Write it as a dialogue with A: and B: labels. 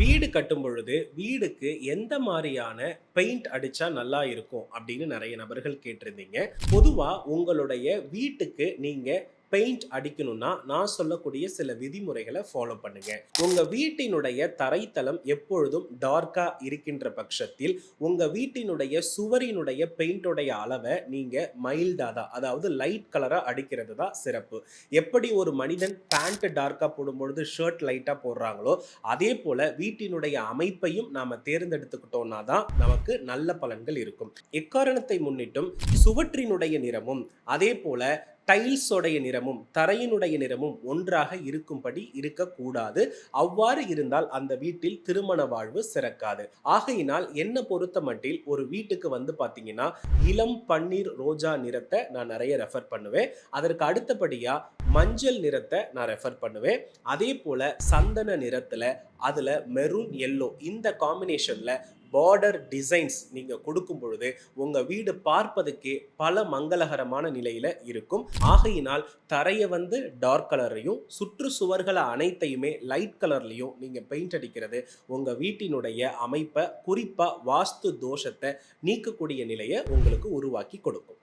A: வீடு கட்டும் பொழுது வீடுக்கு எந்த மாதிரியான பெயிண்ட் அடிச்சா நல்லா இருக்கும் அப்படின்னு நிறைய நபர்கள் கேட்டிருந்தீங்க. பொதுவா உங்களுடைய வீட்டுக்கு நீங்க பெயிண்ட் அடிக்கணும்னா நான் சொல்லக்கூடிய சில விதிமுறைகளை ஃபாலோ பண்ணுங்க. உங்க வீட்டினுடைய தரைத்தளம் எப்பொழுதும் டார்க்கா இருக்கின்ற பட்சத்தில் உங்க வீட்டினுடைய சுவரினுடைய பெயிண்டோடைய அளவை நீங்க மைல்டா தான் அதாவது லைட் கலரா அடிக்கிறது தான் சிறப்பு. எப்படி ஒரு மனிதன் பேண்ட் டார்க்கா போடும்பொழுது ஷர்ட் லைட்டா போடுறாங்களோ அதே போல வீட்டினுடைய அமைப்பையும் நாம தேர்ந்தெடுத்துக்கிட்டோம்னா தான் நமக்கு நல்ல பலன்கள் இருக்கும். எக்காரணத்தை முன்னிட்டும் சுவற்றினுடைய நிறமும் அதே போல டைல்ஸோடைய நிறமும் தரையினுடைய நிறமும் ஒன்றாக இருக்கும்படி இருக்கக்கூடாது. அவ்வாறு இருந்தால் அந்த வீட்டில் திருமண வாழ்வு சிறக்காது. ஆகையினால் என்ன பொறுத்த மட்டில் ஒரு வீட்டுக்கு வந்து பார்த்தீங்கன்னா இளம் பன்னீர் ரோஜா நிறத்தை நான் நிறைய ரெஃபர் பண்ணுவேன். அதற்கு அடுத்தபடியாக மஞ்சள் நிறத்தை நான் ரெஃபர் பண்ணுவேன். அதே போல் சந்தன நிறத்தில் அதில் மெரூன் எல்லோ இந்த காம்பினேஷனில் பார்டர் டிசைன்ஸ் நீங்கள் கொடுக்கும் பொழுது உங்கள் வீடு பார்ப்பதற்கே பல மங்களகரமான நிலையில் இருக்கும். ஆகையினால் தரையை வந்து டார்க் கலரையும் சுற்றுச்சுவர்களை அனைத்தையுமே லைட் கலர்லையும் நீங்கள் பெயிண்ட் அடிக்கிறது உங்கள் வீட்டினுடைய அமைப்பை குறிப்பாக வாஸ்து தோஷத்தை நீக்கக்கூடிய நிலையை உங்களுக்கு உருவாக்கி கொடுக்கும்.